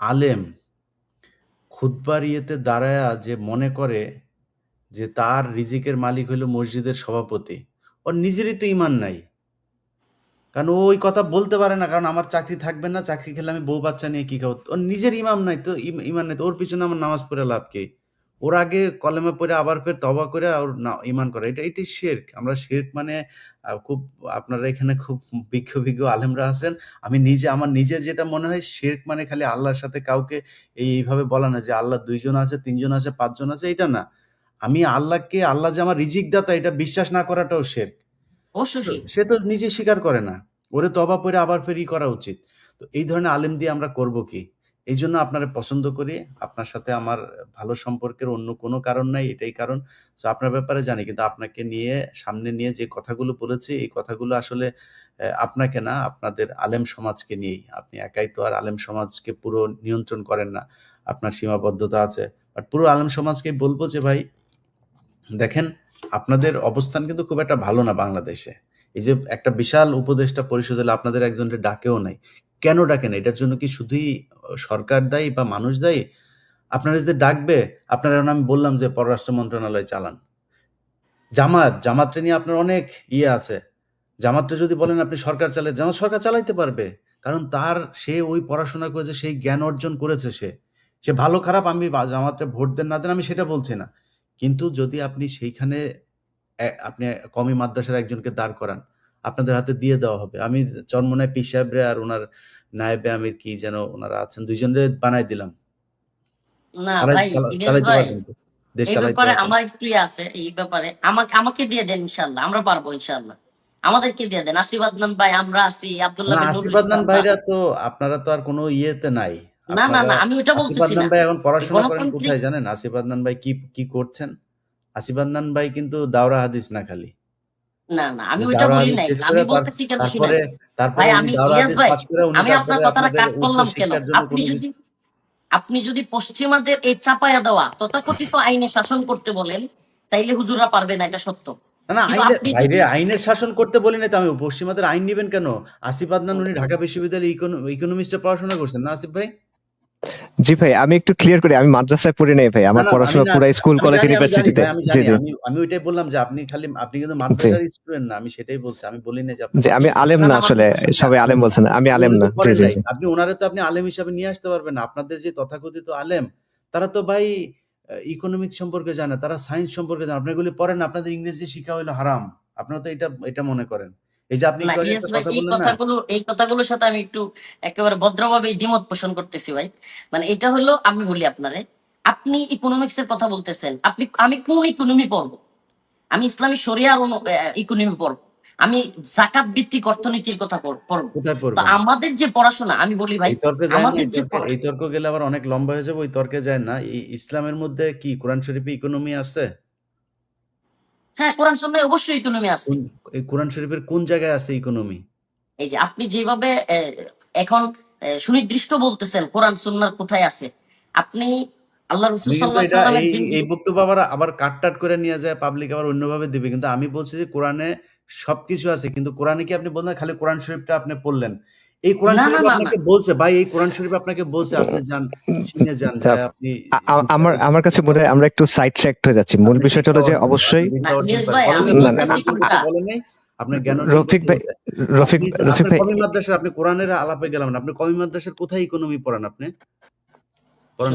আলেম খুতবার ইয়েতে দাঁড়ায়া যে মনে করে যে তার রিজিকের মালিক হইল মসজিদের সভাপতি, ওর নিজেরই তো ইমান নাই। কারণ ওই কথা বলতে পারে না, কারণ আমার চাকরি থাকবে না, চাকরি খেলে আমি বউ বাচ্চা নিয়ে কি খাব? ওর নিজের ইমাম নাই তো ইমান নাই তো, ওর পিছনে আমার নামাজ পড়ে লাভ কি? ওর আগে কলেমে পড়ে আবার ফের তবা করে ওর না ইমান করে। এটা এটাই শেরক। আমরা শেরক মানে খুব আপনারা এখানে খুব বিজ্ঞ বিজ্ঞ আলেমরা আছেন। আমি নিজে আমার নিজের যেটা মনে হয় শেরক মানে খালি আল্লাহর সাথে কাউকে এই এইভাবে বলা না যে আল্লাহ দুইজন আছে তিনজন আছে পাঁচজন আছে এটা না। আমি আল্লাহকে আল্লাহ যে আমার রিজিক দাতা এটা বিশ্বাস না করাটাও শেরক। অবশ্যই সে তো নিজে স্বীকার করে না। ওরে তবা পরে আবার ফের ই করা উচিত। তো এই ধরনের আলেম দিয়ে আমরা করব কি? এই জন্য আপনারা পছন্দ করি। আপনার সাথে আমার ভালো সম্পর্কের অন্য কোনো কারণ নাই, এটাই কারণ। তো আপনার ব্যাপারে জানি, কিন্তু আপনাকে নিয়ে, সামনে নিয়ে যে কথাগুলো বলেছি, এই কথাগুলো আসলে আপনাকে না, আপনাদের আলেম সমাজকে নিয়েই। আপনি একাই তো আর আলেম সমাজকে পুরো নিয়ন্ত্রণ করেন না। আপনার সীমাবদ্ধতা আছে। বাট পুরো আলেম সমাজকে বলব যে, ভাই, দেখেন, আপনাদের অবস্থান কিন্তু খুব একটা ভালো না বাংলাদেশে। এই যে একটা বিশাল উপদেষ্টা পরিষদ হলে আপনাদের একজনের ডাকেও নাই। কেন ডাকেন? এটার জন্য কি শুধুই সরকার দায়ী বা মানুষ দায়ী? আপনারা যে ডাকবে, আপনারা আমি বললাম যে পররাষ্ট্র মন্ত্রণালয় চালান। জামাত, জামাতটা নিয়ে আপনার অনেক ইয়ে আছে। জামাতটা যদি বলেন আপনি সরকার চালায়, জামাত সরকার চালাইতে পারবে। কারণ তার, সে ওই পড়াশোনা করেছে, সেই জ্ঞান অর্জন করেছে সে। সে ভালো, খারাপ, আমি জামাতে ভোট দেন, না দেন আমি সেটা বলছি না। কিন্তু যদি আপনি সেইখানে আপনি কমি মাদ্রাসার একজনকে দাঁড় করান আপনাদের হাতে দিয়ে দেওয়া হবে। আমি চরমনায় পি সাহেবরে আর ওনার নায়েবে আমির কি যেন ওনারা আছেন দুইজনরে বানাই দিলাম। না ভাই? দেশ ব্যাপারে আমার ইয়ে আছে এই ব্যাপারে। আমাকে আমাকে দিয়ে দেন আমরা পারব আমাদেরকে দিয়ে দেন। আসিফ আদনান ভাই আমরা আছি আব্দুল্লাহ আসিফ আদনান ভাইরা তো আপনারা তো আর কোনো ইয়েতে নাই। না না না আমি আসিফ বলতেছি না। ভাই এখন পড়াশোনা করেন কোথায় জানেন? আসিফ আদনান ভাই কি কি করছেন? আসিফ আদনান ভাই কিন্তু দাওরা হাদিস না খালি। না না আমি ওইটা বলি নাই। আমি বলতেছি কেন শুনেন তারপরে তারপরে ভাই আমি দাওরা ভাই পাশ করে উনি আমি আপনার কথাটা কাট করলাম কেন? আপনি যদি কিছু আপনি যদি পশ্চিমাদের এই চাপায়া দেওয়া তথাকথিত আইনে শাসন করতে বলেন তাইলে হুজুরা পারবে না এটা সত্য। না আইনের শাসন করতে বলি না তো আমি পশ্চিমাদের আইন নিবেন কেন? আসিফ আদনান উনি ঢাকা বিশ্ববিদ্যালয়ে ইকোনমিক্সে পড়াশোনা করছেন না আসিফ ভাই? জি ভাই আমি একটু ক্লিয়ার করি আমি মাদ্রাসায় পড়ি নাই ভাই আমার পড়াশোনা পুরো স্কুল কলেজ ইউনিভার্সিটিতে জি জি। আমি ওইটাই বললাম যে আপনি খালি আপনি কিন্তু মাদ্রাসার স্টুডেন্ট না আমি সেটাই বলছি আমি বলি না যে আপনি জি আমি আলেম না আসলে সবাই আলেম বলছেন আমি আলেম না। জি জি আপনি ওনারে তো আপনি আলেম হিসাবে নিয়ে আসতে পারবেন না আপনাদের যে তথাকথিত আলেম তারা তো ভাই ইকোনমিক্স সম্পর্কে জানে তারা সায়েন্স সম্পর্কে জানে আপনি এগুলি পড়েন আপনাদের ইংরেজি শিক্ষা হলো হারাম আপনারা তো এটা এটা মনে করেন। এই যে আপনি না একটু আগে ইলিয়াস একটা ভাই কথা এই কথাগুলো এই কথাগুলোর সাথে আমি একটু একেবারে ভদ্রভাবে দ্বিমত পোষণ করতেছি ভাই। মানে এটা হলো আমি বলি আপনারে আপনি ইকোনমিক্স এর কথা বলতেছেন আপনি আমি কোন ইকোনমি পড়ব? আমি ইসলামী শরিয়ার ইকোনমি পড়ব। আমি জাকাত ভিত্তিক অর্থনীতির কথা পড়- পড়ব। তো আমাদের যে পড়াশোনা আমি বলি ভাই এই তর্কে গেলে আবার অনেক লম্বা হয়ে যাবে ওই তর্কে যায় না। এই ইসলামের মধ্যে কি কোরআন শরীফে ইকোনমি আছে? হ্যাঁ কোরআন সন্ন্যায় অবশ্যই ইকোনমি আছে। এই কোরআন শরীফের কোন জায়গায় আছে ইকোনমি এই যে আপনি যেভাবে এখন সুনির্দিষ্ট বলতেছেন কোরআন সুন্নার কোথায় আছে। আপনি আল্লাহ রসুল সাল্লাল্লাহু আলাইহি সাল্লাহ এই এই বক্তব্য আবার আবার কাট টাট করে নিয়ে যায় পাবলিক আবার অন্যভাবে দিবে। কিন্তু আমি বলছি যে কোরআনে সবকিছু আছে কিন্তু কোরআনে কি আপনি বললেন? খালি কোরআন শরীফটা আপনি পড়লেন। এই কোরআন শরীফ আপনাকে বলছে ভাই এই কোরআন শরীফ আপনাকে বলছে আপনি যান চিনে যান আচ্ছা, যায় আপনি আমার আমার কাছে মনে হয় আমরা একটু সাইড ট্র্যাক হয়ে যাচ্ছি। মূল বিষয়টা হলো যে অবশ্যই আপনার জ্ঞান রফিক ভাই রফিক আপনি রফিক ভাই কমি মাদ্রাসার আপনি কোরআনের আলাপে গেলাম আপনি কমি মাদ্রাসার কোথায় ইকোনমি পড়ান আপনি? পড়েন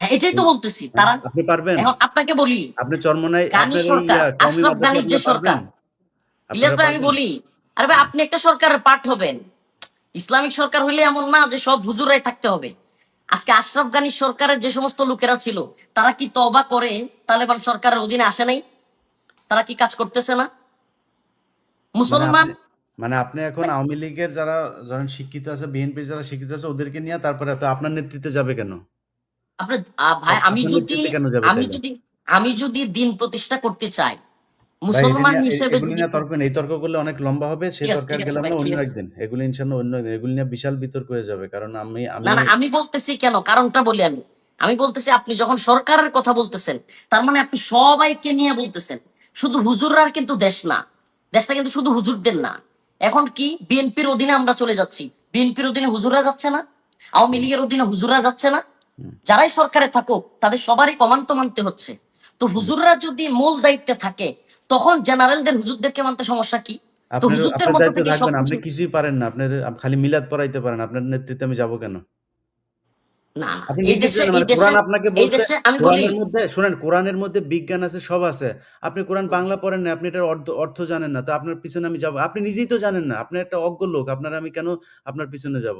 হ্যাঁ, এটাই তো বলতেছি তারা আপনি পারবেন? এখন আপনাকে বলি আপনি চরমনায় গানি সরকার, আশরাফ গানির যে সরকার, ইলিয়াস ভাই আমি বলি আরে ভাই আপনি একটা সরকারের পার্ট হবেন। ইসলামিক সরকার হইলে এমন না যে সব হুজুরাই থাকতে হবে। আজকে আশরাফ গানি সরকারের যে সমস্ত লোকেরা ছিল তারা কি তবা করে তালেবান সরকারের অধীনে আসে নাই? তারা কি কাজ করতেছে না? মানে মুসলমান মানে আপনি এখন আওয়ামী লীগের যারা ধরেন শিক্ষিত আছে বিএনপির যারা শিক্ষিত আছে ওদেরকে নিয়ে তারপরে আপনার নেতৃত্বে যাবে কেন? আপনার ভাই আমি যদি আমি যদি আমি যদি দিন প্রতিষ্ঠা করতে চাই মুসলমান হিসেবে তর্ক। এই তর্ক করলে অনেক লম্বা হবে সেই গেলাম না অন্য একদিন। এগুলি ইনশাল্লাহ অন্য একদিন। এগুলি নিয়ে বিশাল বিতর্ক হয়ে যাবে কারণ আমি না আমি বলতেছি কেন? কারণটা বলি আমি। আমি বলতেছি আপনি যখন সরকারের কথা বলতেছেন তার মানে আপনি সবাইকে নিয়ে বলতেছেন। শুধু হুজুররা কিন্তু দেশ না। দেশটা কিন্তু শুধু হুজুরদের না। এখন কি? বিএনপির অধীনে আমরা চলে যাচ্ছি। বিএনপির অধীনে হুজুররা যাচ্ছে না? আওয়ামী লীগের অধীনে হুজুররা যাচ্ছে না? যারাই সরকারে থাকুক তাদের সবারই কমান্ড তো মানতে হচ্ছে। তো হুজুররা যদি মূল দায়িত্বে থাকে তখন জেনারেলদের হুজুরদেরকে মানতে সমস্যা কি? তো হুজুরদের মধ্যে থেকে আপনি কিছুই পারেন না আপনার খালি মিলাদ পড়াইতে পারেন আপনার নেতৃত্বে আমি যাব কেন? না এই দেশে মানে আপনাকে বলছে কোরআনের মধ্যে শুনেন কোরআনের মধ্যে বিজ্ঞান আছে সব আছে। আপনি কোরআন বাংলা পড়েন না আপনি এটার অর্থ অর্থ জানেন না তো আপনার পিছনে আমি যাব। আপনি নিজেই তো জানেন না আপনি একটা অজ্ঞ লোক আপনার আমি কেন আপনার পিছনে যাব?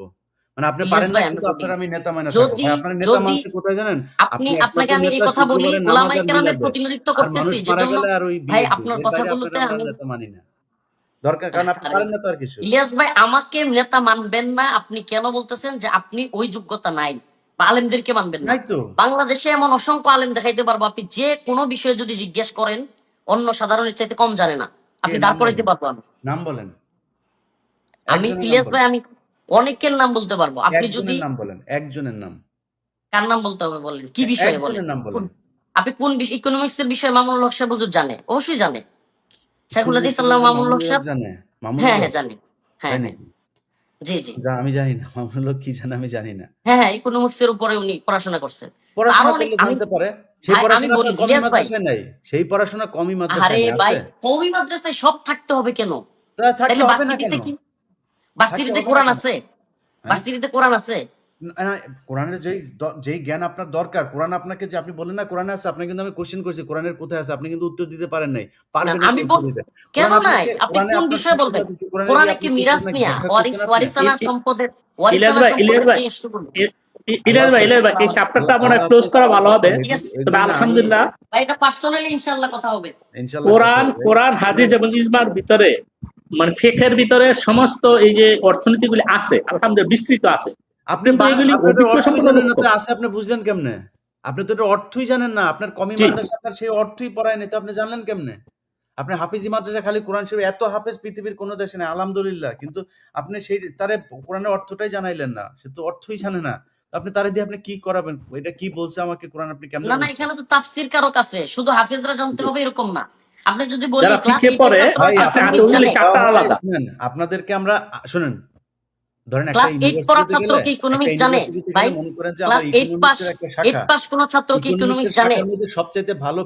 মানে আপনি পারেন না কিন্তু আপনার আমি নেতা মানে আপনার নেতা মানুষ কোথায় জানেন? আপনি আপনি আপনাকে আমি এই কথা বলি কেরামের প্রতিনিধিত্ব করতেছি যেজন্য ভাই আপনার কথাগুলোতে আমি নেতা মানি না। দরকার কারণ আপনি পারেন না তো আর কিছু। ইলিয়াস ভাই আমাকে নেতা মানবেন না আপনি কেন বলতেছেন যে আপনি ওই যোগ্যতা নাই? আলেমদেরকে মানবেন না। বাংলাদেশে এমন অসংখ্য আলেম দেখাইতে পারব আপনি যে কোনো বিষয়ে যদি জিজ্ঞেস করেন অন্য সাধারণের চাইতে কম জানে না। আপনি দাঁড় করাইতে? পারব নাম বলেন। আমি ইলিয়াস ভাই আমি অনেকের নাম বলতে পারব। আপনি যদি নাম বলেন একজনের নাম। কার নাম বলতে হবে বলেন? কি বিষয়ে বলেন? আপনি কোন ইকোনমিক্স এর বিষয়ে মামুনুল হক সাহেব হুজুর জানে? অবশ্যই জানে। শেখুল হাদিস আল্লাহ মামুনুল হক সাহেব জানে। হ্যাঁ হ্যাঁ জানি। হ্যাঁ হ্যাঁ? জি জি। যা আমি জানি না। মামুনুল হক কি জানে আমি জানি না। হ্যাঁ হ্যাঁ ইকোনমিক্স এর উপরে উনি পড়াশোনা করছেন। পড়াশোনা অনেক- আমি- জানতে পারে। সেই পড়াশোনা বলি, আপনার কমি মাদ্রাসায় নাই। সেই পড়াশোনা কমই আরে মাদ্রাসায় নাই ভাই আছে? কৌমি মাদ্রাসায় সব থাকতে হবে কেন? তাহলে হবে না কেন? ভার্সিটিতে কোরআন আছে। হ্যাঁ? ভার্সিটিতে কোরআন আছে। কোরআনের যেই যেই জ্ঞান আপনার দরকার কোরআন আপনাকে যে আপনি বলেন না কোরআনে আছে আপনি কিন্তু আমি কোশ্চেন করছি কোরআনের কোথায় আছে আপনি কিন্তু উত্তর দিতে পারেন নাই। পারবেন আমি। কেন কোরআন নাই? আপনি কোন বিষয়ে বলবেন? কোরআনে কি মিরাজ নিয়া? ওয়ারিস ওয়ারিসানা সম্পদের ওয়ারিসানা ভাই, ইলিয়াস সম্পদের ভাই, ইলিয়াস ভাই ইলিয়াস ভাই এই চ্যাপ্টারটা মনে ক্লোজ করা ভালো হবে? তবে আলহামদুলিল্লাহ। ভাই এটা পার্সোনালি ইনশাআল্লাহ কথা হবে। ইনশাআল্লাহ কোরআন কোরআন হাদিস এবং ইজমার ভিতরে মানে ফেকের ভিতরে সমস্ত এই যে অর্থনীতিগুলি আছে আলহামদুলিল্লাহ বিস্তৃত আছে। আপনি। আছে আপনি বুঝলেন কেমনে? আপনি তো অর্থই জানেন না আপনার কমি। মাদ্রাসা সেই অর্থই পড়ায় নাই তো আপনি জানলেন কেমনে? আপনি হাফিজি মাদ্রাসা খালি কোরআন শরীফ এত হাফেজ পৃথিবীর কোনো দেশে নেই আলহামদুলিল্লাহ কিন্তু আপনি সেই তারে কোরআনের অর্থটাই জানাইলেন না সে তো অর্থই জানে না আপনি তারে দিয়ে আপনি কি করাবেন? এটা কি বলছে আমাকে কোরআন আপনি কেমন না না এখানে তো তাফসির কারও কাছে শুধু হাফেজরা জানতে হবে এরকম না। আপনি যদি বলেন পড়ে, আলাদা। আপনাদেরকে আমরা শুনেন। ধরেন ক্লাস এইট পড়া ইউনিভার্সিটিতে ছাত্র কি ইকোনমিক্স জানে? ইউনিভার্সিটিতে ভাই গেলে মনে করেন যে ক্লাস আমার এইট পাস পাস কোন ছাত্র কি ইকোনমিক্স জানে? সবচেয়ে ভালো